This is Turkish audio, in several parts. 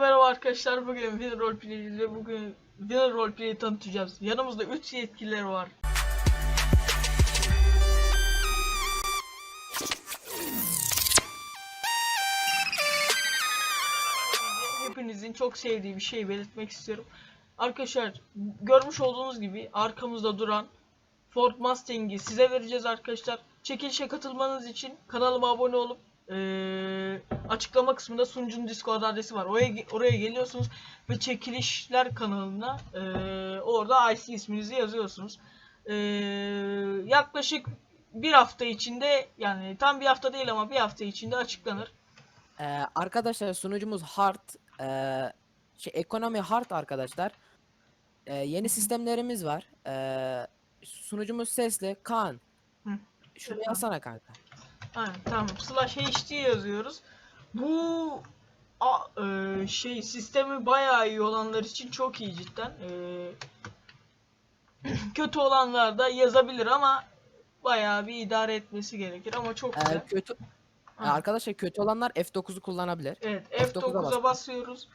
merhaba arkadaşlar. Bugün Winner Roleplay'deyiz ve bugün Winner Roleplay'i tanıtacağız. Yanımızda 3 yetkililer var. Hepinizin çok sevdiği bir şey belirtmek istiyorum. Arkadaşlar görmüş olduğunuz gibi arkamızda duran Ford Mustang'i size vereceğiz arkadaşlar. Çekilişe katılmanız için kanalıma abone olup eee, açıklama kısmında sunucunun Discord adresi var. Oraya oraya geliyorsunuz ve çekilişler kanalına eee, orada IC isminizi yazıyorsunuz. Eee, yaklaşık bir hafta içinde yani tam bir hafta değil ama bir hafta içinde açıklanır. Ee, arkadaşlar sunucumuz hard ee, şey ekonomi hard arkadaşlar. Ee, yeni sistemlerimiz var. Ee, sunucumuz sesli. Kaan. Hı. Şunu yazsana kanka. Aynen tamam. Slash HD yazıyoruz. Bu a, e, şey sistemi bayağı iyi olanlar için çok iyi cidden. E, kötü olanlar da yazabilir ama bayağı bir idare etmesi gerekir ama çok Ee, güzel. kötü Ha. Ee, arkadaşlar kötü olanlar F9'u kullanabilir. Evet F9'a F9'a basıyoruz.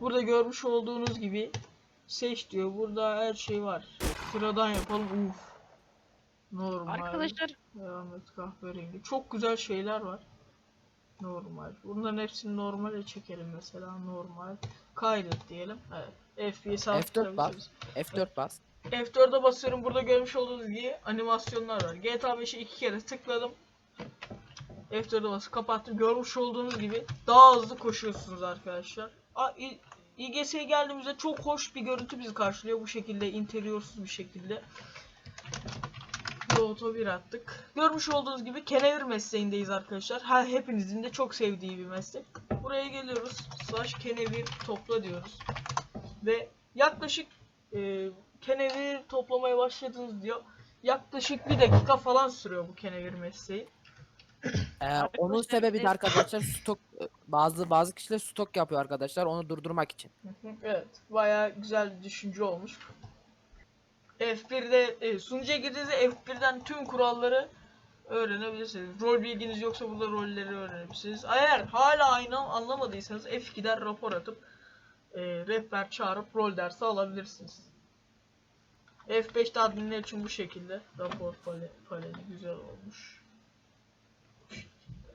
Burada görmüş olduğunuz gibi seç diyor. Burada her şey var. Sıradan yapalım. Uf. Normal. Arkadaşlar Devam et kahverengi. Çok güzel şeyler var. Normal. Bunların hepsini normale çekelim mesela. Normal. Kaydet diyelim. Evet. FPS F4 bas. arttırabiliriz. F4 bas. F4'e basıyorum. Burada görmüş olduğunuz gibi animasyonlar var. GTA 5'e iki kere tıkladım. F4'e basıp kapattım. Görmüş olduğunuz gibi daha hızlı koşuyorsunuz arkadaşlar. İGS'ye geldiğimizde çok hoş bir görüntü bizi karşılıyor. Bu şekilde interiyorsuz bir şekilde. Auto 1 attık. Görmüş olduğunuz gibi kenevir mesleğindeyiz arkadaşlar. Her hepinizin de çok sevdiği bir meslek. Buraya geliyoruz. Slash kenevir topla diyoruz. Ve yaklaşık e, kenevir toplamaya başladınız diyor. Yaklaşık bir dakika falan sürüyor bu kenevir mesleği. Ee, onun sebebi de arkadaşlar stok bazı bazı kişiler stok yapıyor arkadaşlar onu durdurmak için. Evet, bayağı güzel bir düşünce olmuş. F1'de e, sunucuya girdiğinizde F1'den tüm kuralları öğrenebilirsiniz. Rol bilginiz yoksa burada rolleri öğrenebilirsiniz. Eğer hala aynı anlamadıysanız F2'den rapor atıp e, rehber çağırıp rol dersi alabilirsiniz. F5'te adminler için bu şekilde rapor pale, paneli güzel olmuş. Bu şekilde.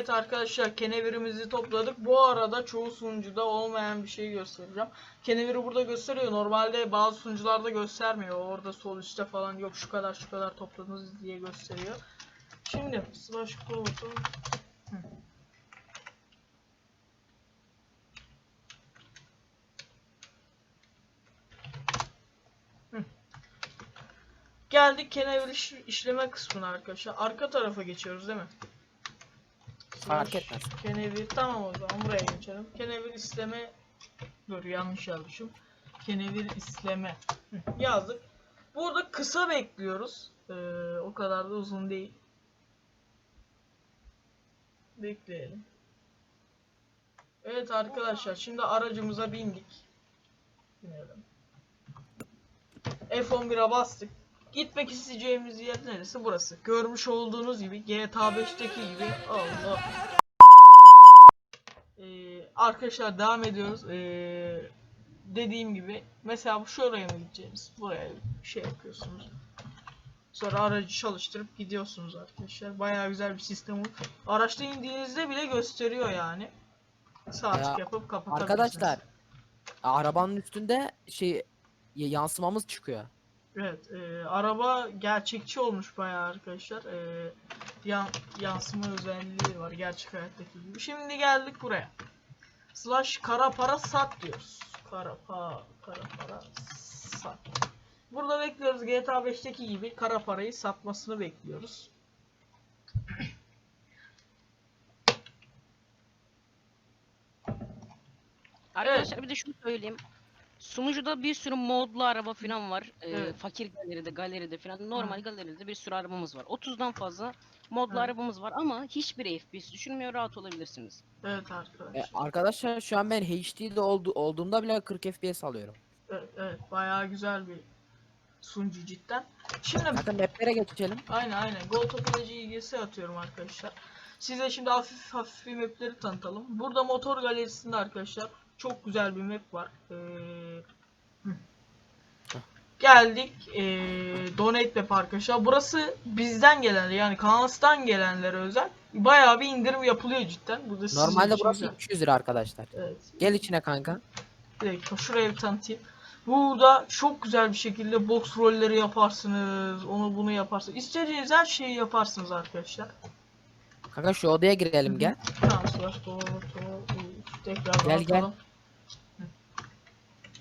Evet arkadaşlar kenevirimizi topladık. Bu arada çoğu sunucuda olmayan bir şey göstereceğim. Keneviri burada gösteriyor. Normalde bazı sunucularda göstermiyor. Orada sol üstte falan yok şu kadar şu kadar topladınız diye gösteriyor. Şimdi slash. Hı. Geldik kenevir iş- işleme kısmına arkadaşlar. Arka tarafa geçiyoruz değil mi? Fark etmez. Kenevir tamam o zaman buraya geçelim. Kenevir isteme dur yanlış yazmışım. Kenevir isteme yazdık. Burada kısa bekliyoruz. Ee, o kadar da uzun değil. Bekleyelim. Evet arkadaşlar şimdi aracımıza bindik. Binelim. F11'e bastık. Gitmek isteyeceğimiz yer neresi? Burası. Görmüş olduğunuz gibi GTA 5'teki gibi Allah. Ee, arkadaşlar devam ediyoruz. Ee, dediğim gibi mesela bu şuraya mı gideceğiz? Buraya şey yapıyorsunuz. Sonra aracı çalıştırıp gidiyorsunuz arkadaşlar. Bayağı güzel bir sistem oldu. Araçta indiğinizde bile gösteriyor yani. Sağ tık Ya, yapıp kapatabilirsiniz. Arkadaşlar arabanın üstünde şey yansımamız çıkıyor. Evet, e, araba gerçekçi olmuş bayağı arkadaşlar. E, yan, yansıma özelliği var gerçek hayattaki gibi. Şimdi geldik buraya. Slash kara para sat diyoruz. Kara pa kara para sat. Burada bekliyoruz GTA 5'teki gibi kara parayı satmasını bekliyoruz. arkadaşlar bir de şunu söyleyeyim. Sunucuda bir sürü modlu araba falan var. Ee, Evet. Fakir galeride, galeride falan. Normal Hı. galeride bir sürü arabamız var. 30'dan fazla modlu Hı. arabamız var ama hiçbir FPS düşürmüyor rahat olabilirsiniz. Evet Ee, arkadaşlar. arkadaşlar şu an ben HD'de oldu, olduğumda bile 40 FPS alıyorum. Evet, evet bayağı güzel bir sunucu cidden. Şimdi Bakın maplere geçelim. Aynen aynen. Gol toplayıcı ilgisi atıyorum arkadaşlar. Size şimdi hafif hafif bir mapleri tanıtalım. Burada motor galerisinde arkadaşlar çok güzel bir map var. Ee. Geldik ee, Donate Map arkadaşlar. Burası bizden gelenler yani Kanals'tan gelenlere özel. Bayağı bir indirim yapılıyor cidden. Burada Normalde burası güzel. 200 lira arkadaşlar. Evet. Gel içine kanka. Dakika şuraya bir tanıtayım. Burada çok güzel bir şekilde box rolleri yaparsınız. Onu bunu yaparsınız. İstediğiniz her şeyi yaparsınız arkadaşlar. Kanka şu odaya girelim gel. Tamam slash doğru doğru. Tekrar Gel, gel.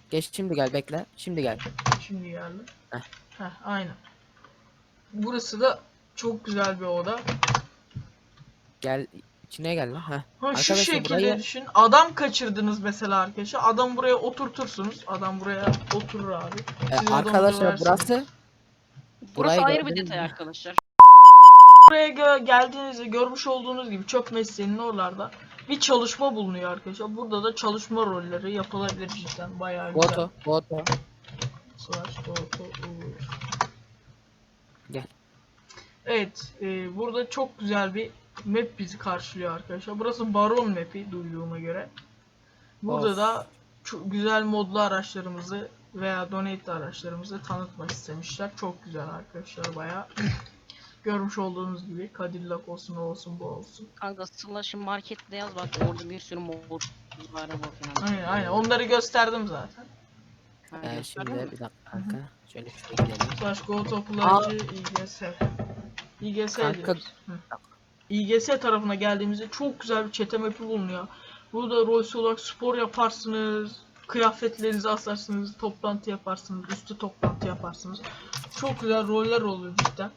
Geç şimdi gel bekle. Şimdi gel. Şimdi geldi. Heh. Heh, aynen. Burası da çok güzel bir oda. Gel içine gel lan. Heh. Ha, şu Arkadaşlar şekilde burayı- düşün. Adam kaçırdınız mesela arkadaşlar. Adam buraya oturtursunuz. Adam buraya oturur abi. Ee, Siz arkadaşlar burası Burası Burayı ayrı bir detay mü? arkadaşlar. Buraya gö- geldiğinizde görmüş olduğunuz gibi çöp mesleğinin oralarda bir çalışma bulunuyor arkadaşlar. Burada da çalışma rolleri yapılabilir cidden bayağı güzel. Goto. Goto. Slash auto Uğur. Gel. Evet, e, burada çok güzel bir map bizi karşılıyor arkadaşlar. Burası Baron map'i duyduğuma göre. Burada Of. da çok güzel modlu araçlarımızı veya donate araçlarımızı tanıtmak istemişler. Çok güzel arkadaşlar bayağı. Görmüş olduğunuz gibi Cadillac olsun o olsun bu olsun. Kanka Slash'ın markette yaz bak orada bir sürü mod var araba falan. Aynen aynen onları gösterdim zaten. Ee, şimdi bir dakika kanka. Şöyle şuraya gidelim. Slash Go Topulacı İGS. İGS Kanka-. Hı. İGS tarafına geldiğimizde çok güzel bir çete map'i bulunuyor. Burada rolls olarak spor yaparsınız, kıyafetlerinizi asarsınız, toplantı yaparsınız, üstü toplantı yaparsınız. Çok güzel roller oluyor cidden.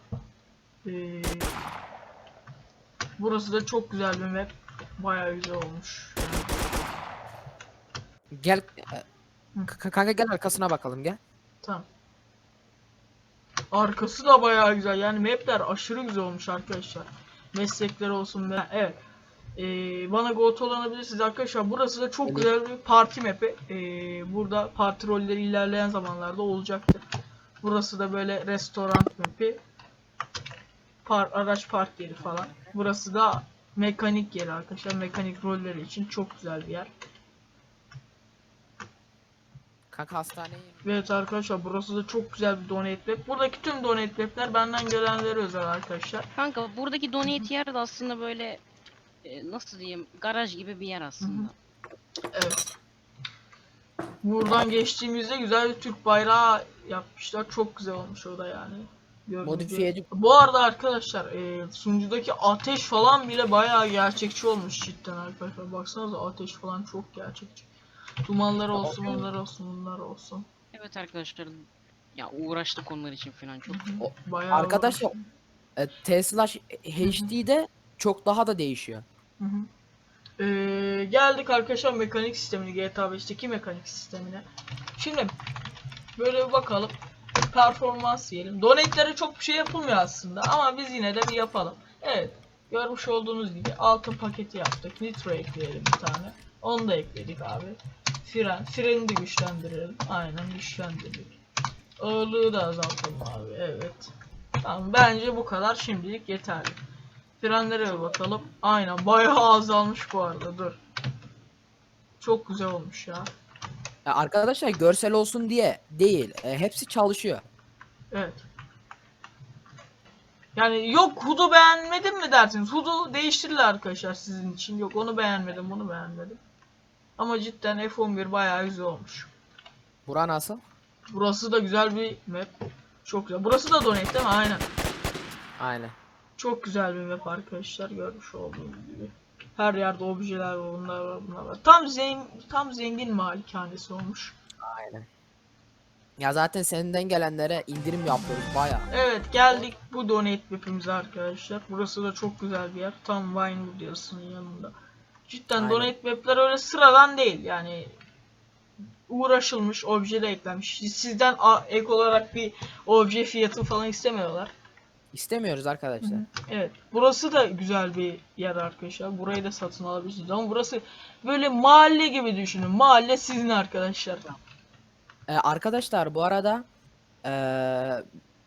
Ee, burası da çok güzel bir map. Bayağı güzel olmuş. Gel. k- Kanka gel arkasına bakalım gel. Tamam. Arkası da bayağı güzel. Yani mapler aşırı güzel olmuş arkadaşlar. Meslekler olsun. ve- Evet. Ee, bana goat olabilirsiniz arkadaşlar. Burası da çok Evet. güzel bir parti map'i. Ee, burada parti rolleri ilerleyen zamanlarda olacaktır. Burası da böyle restoran map'i. Par araç park yeri falan. Burası da mekanik yeri arkadaşlar. Mekanik rolleri için çok güzel bir yer. Kanka hastaneye Evet arkadaşlar burası da çok güzel bir donate map. Buradaki tüm donate map'ler benden gelenlere özel arkadaşlar. Kanka buradaki donate yer de aslında böyle e, nasıl diyeyim garaj gibi bir yer aslında. Evet. Buradan geçtiğimizde güzel bir Türk bayrağı yapmışlar. Çok güzel olmuş o da yani. Gördüğünüz modifiyeci Bu arada arkadaşlar e, sunucudaki ateş falan bile bayağı gerçekçi olmuş cidden arkadaşlar. Baksanıza ateş falan çok gerçekçi. Dumanlar olsun, onlar olsun, bunlar olsun. Evet arkadaşlar ya uğraştık onlar için falan çok. O- Bayağı Arkadaşlar uğraştım. e, Tesla HD'de çok daha da değişiyor. Hı hı. Ee, geldik arkadaşlar mekanik sistemine GTA 5'teki mekanik sistemine. Şimdi böyle bir bakalım. Performans diyelim. Donate'lere çok bir şey yapılmıyor aslında ama biz yine de bir yapalım. Evet. Görmüş olduğunuz gibi altın paketi yaptık. Nitro ekleyelim bir tane. Onu da ekledik abi. Fren. Freni de güçlendirelim. Aynen güçlendirdik. Ağırlığı da azaltalım abi. Evet. Tamam bence bu kadar şimdilik yeterli. Frenlere bir bakalım. Aynen bayağı azalmış bu arada dur. Çok güzel olmuş ya. Ya arkadaşlar görsel olsun diye değil. e, hepsi çalışıyor. Evet. Yani yok Hood'u beğenmedim mi dersiniz? Hood'u değiştirirler arkadaşlar sizin için. Yok onu beğenmedim bunu beğenmedim. Ama cidden F11 bayağı güzel olmuş. Bura nasıl? Burası da güzel bir map. Çok güzel. Burası da donate değil mi? Aynen. Aynen. Çok güzel bir map arkadaşlar görmüş olduğunuz gibi. Her yerde objeler var, bunlar var, bunlar var. Tam zengin, tam zengin malikanesi olmuş. Aynen. Ya zaten senden gelenlere indirim yapıyoruz baya. Evet geldik bu donate map'imize arkadaşlar. Burası da çok güzel bir yer. Tam Vinewood yazısının yanında. Cidden Aynen. donate map'ler öyle sıradan değil yani. Uğraşılmış, obje de eklenmiş. Sizden ek olarak bir obje fiyatı falan istemiyorlar. İstemiyoruz arkadaşlar. Evet. Burası da güzel bir yer arkadaşlar. Burayı da satın alabilirsiniz. Ama burası böyle mahalle gibi düşünün. Mahalle sizin arkadaşlar. Ee, arkadaşlar bu arada ee,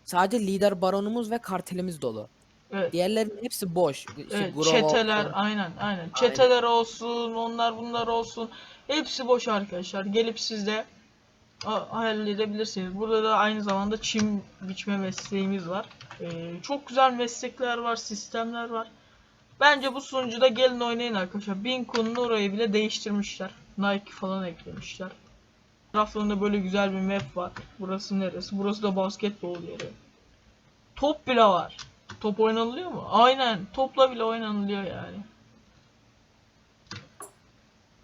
sadece lider baronumuz ve kartelimiz dolu. Evet. Diğerlerinin hepsi boş. İşte Evet, Grove çeteler olsun. aynen aynen. Çeteler olsun, onlar bunlar olsun. Hepsi boş arkadaşlar. Gelip siz de a- halledebilirsiniz. Burada da aynı zamanda çim biçme mesleğimiz var. Ee, çok güzel meslekler var, sistemler var. Bence bu sunucuda gelin oynayın arkadaşlar. Binkun'un orayı bile değiştirmişler. Nike falan eklemişler. Taraflarında böyle güzel bir map var. Burası neresi? Burası da basketbol yeri. Top bile var. Top oynanılıyor mu? Aynen. Topla bile oynanılıyor yani.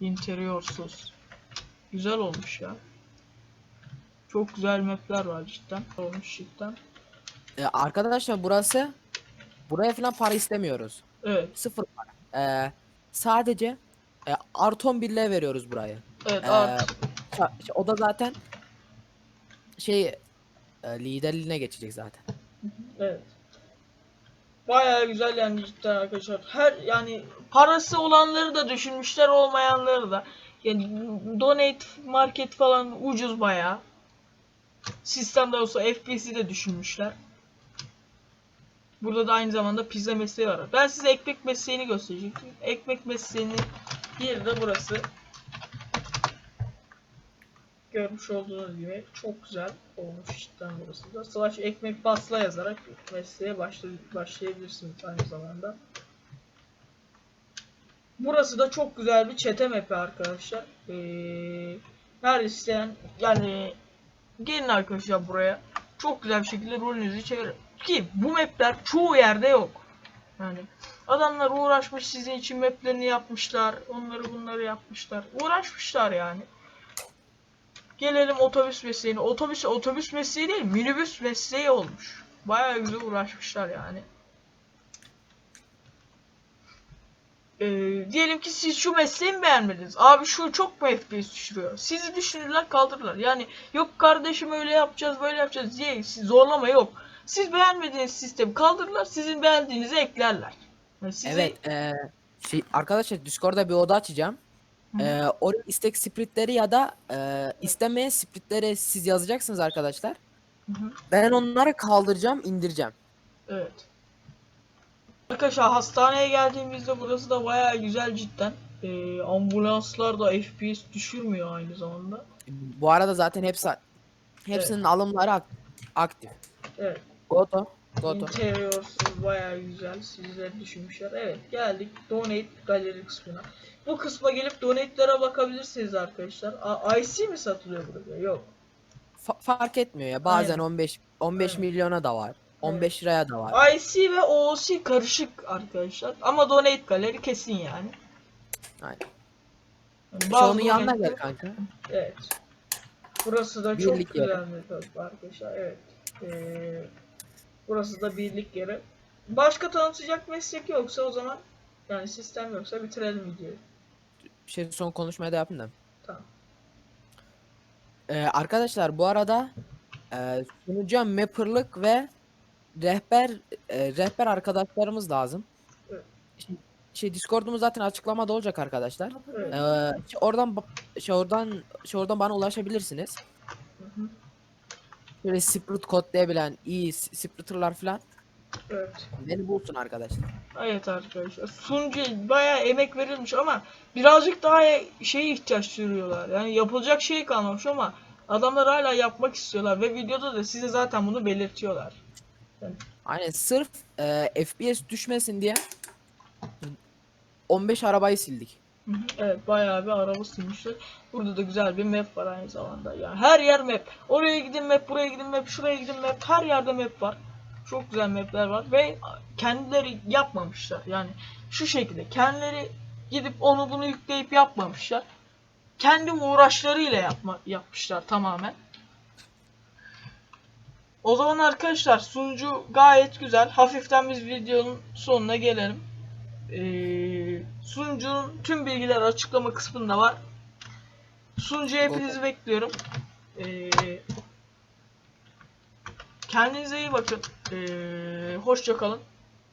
İnteriyorsuz. Güzel olmuş ya. Çok güzel mapler var cidden. Olmuş cidden. Ee, arkadaşlar burası buraya falan para istemiyoruz. Evet. Sıfır para. Ee, sadece e, artı 11'le veriyoruz burayı. Evet Ee, art. Ça- işte o da zaten şey e, liderliğine geçecek zaten. Evet. Bayağı güzel yani cidden arkadaşlar. Her yani parası olanları da düşünmüşler olmayanları da. Yani donate market falan ucuz bayağı. Sistemde olsa FPS'i de düşünmüşler. Burada da aynı zamanda pizza mesleği var. Ben size ekmek mesleğini gösterecektim. Ekmek mesleğinin yeri de burası. Görmüş olduğunuz gibi çok güzel olmuş cidden burası da. Slash ekmek basla yazarak mesleğe başla başlayabilirsiniz aynı zamanda. Burası da çok güzel bir çete map'i arkadaşlar. Ee, her isteyen yani gelin arkadaşlar buraya. Çok güzel bir şekilde rolünüzü çevirin. Ki bu map'ler çoğu yerde yok. Yani adamlar uğraşmış sizin için map'lerini yapmışlar. Onları bunları yapmışlar. Uğraşmışlar yani. Gelelim otobüs mesleğine. Otobüs otobüs mesleği değil, minibüs mesleği olmuş. Bayağı güzel uğraşmışlar yani. Ee, diyelim ki siz şu mesleği mi beğenmediniz? Abi şu çok mu FPS düşürüyor? Sizi düşünürler kaldırırlar. Yani yok kardeşim öyle yapacağız böyle yapacağız diye siz zorlama yok. Siz beğenmediğiniz sistemi kaldırırlar, sizin beğendiğinizi eklerler. Yani sizi- Evet, e, şey arkadaşlar Discord'da bir oda açacağım. Hı. E, oraya istek splitleri ya da e, istemeyen splitleri siz yazacaksınız arkadaşlar. Hı hı. Ben onları kaldıracağım, indireceğim. Evet. Arkadaşlar hastaneye geldiğimizde burası da bayağı güzel cidden. Ee, ambulanslar da FPS düşürmüyor aynı zamanda. Bu arada zaten hepsi hepsinin alımları ak- aktif. Evet. Goto, Goto. Interiyorsuz bayağı güzel. Sizler düşünmüşler. Evet geldik Donate galeri kısmına. Bu kısma gelip donate'lere bakabilirsiniz arkadaşlar. A- IC mi satılıyor burada? Yok. Fa- fark etmiyor ya. Bazen Aynen. 15 15 Aynen. milyona da var. 15 liraya da var. IC ve OOC karışık arkadaşlar. Ama donate galeri kesin yani. Aynen. Yani onun yanına gel kanka. Evet. Burası da çok Birlik yeri. güzel bir taraf arkadaşlar. Evet. Ee, burası da birlik yeri. Başka tanıtacak meslek yoksa o zaman yani sistem yoksa bitirelim videoyu. Şey son konuşmaya da yapayım da. Tamam. Ee, arkadaşlar bu arada e, sunucuya mapper'lık ve rehber e, rehber arkadaşlarımız lazım. Evet. Şey, şey Discord'umuz zaten açıklamada olacak arkadaşlar. Evet. Ee, şey, oradan şey oradan şey oradan bana ulaşabilirsiniz. Hı hı. Böyle split kodlayabilen iyi s- splitter'lar falan Evet. beni bulsun arkadaşlar. Evet arkadaşlar. Sunucuya bayağı emek verilmiş ama birazcık daha şeye ihtiyaç duyuyorlar. Yani yapılacak şey kalmamış ama adamlar hala yapmak istiyorlar ve videoda da size zaten bunu belirtiyorlar. Aynen sırf e, FPS düşmesin diye 15 arabayı sildik. Hı hı. Evet bayağı bir araba silmişler. Burada da güzel bir map var aynı zamanda. Yani her yer map. Oraya gidin map, buraya gidin map, şuraya gidin map. Her yerde map var. Çok güzel mapler var ve kendileri yapmamışlar. Yani şu şekilde kendileri gidip onu bunu yükleyip yapmamışlar. Kendi uğraşlarıyla yapma, yapmışlar tamamen. O zaman arkadaşlar sunucu gayet güzel. Hafiften biz videonun sonuna gelelim. Ee, sunucunun tüm bilgiler açıklama kısmında var. Sunucuya hepinizi bekliyorum. Ee, kendinize iyi bakın. Ee, hoşça kalın.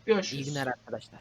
Görüşürüz. İyi günler arkadaşlar.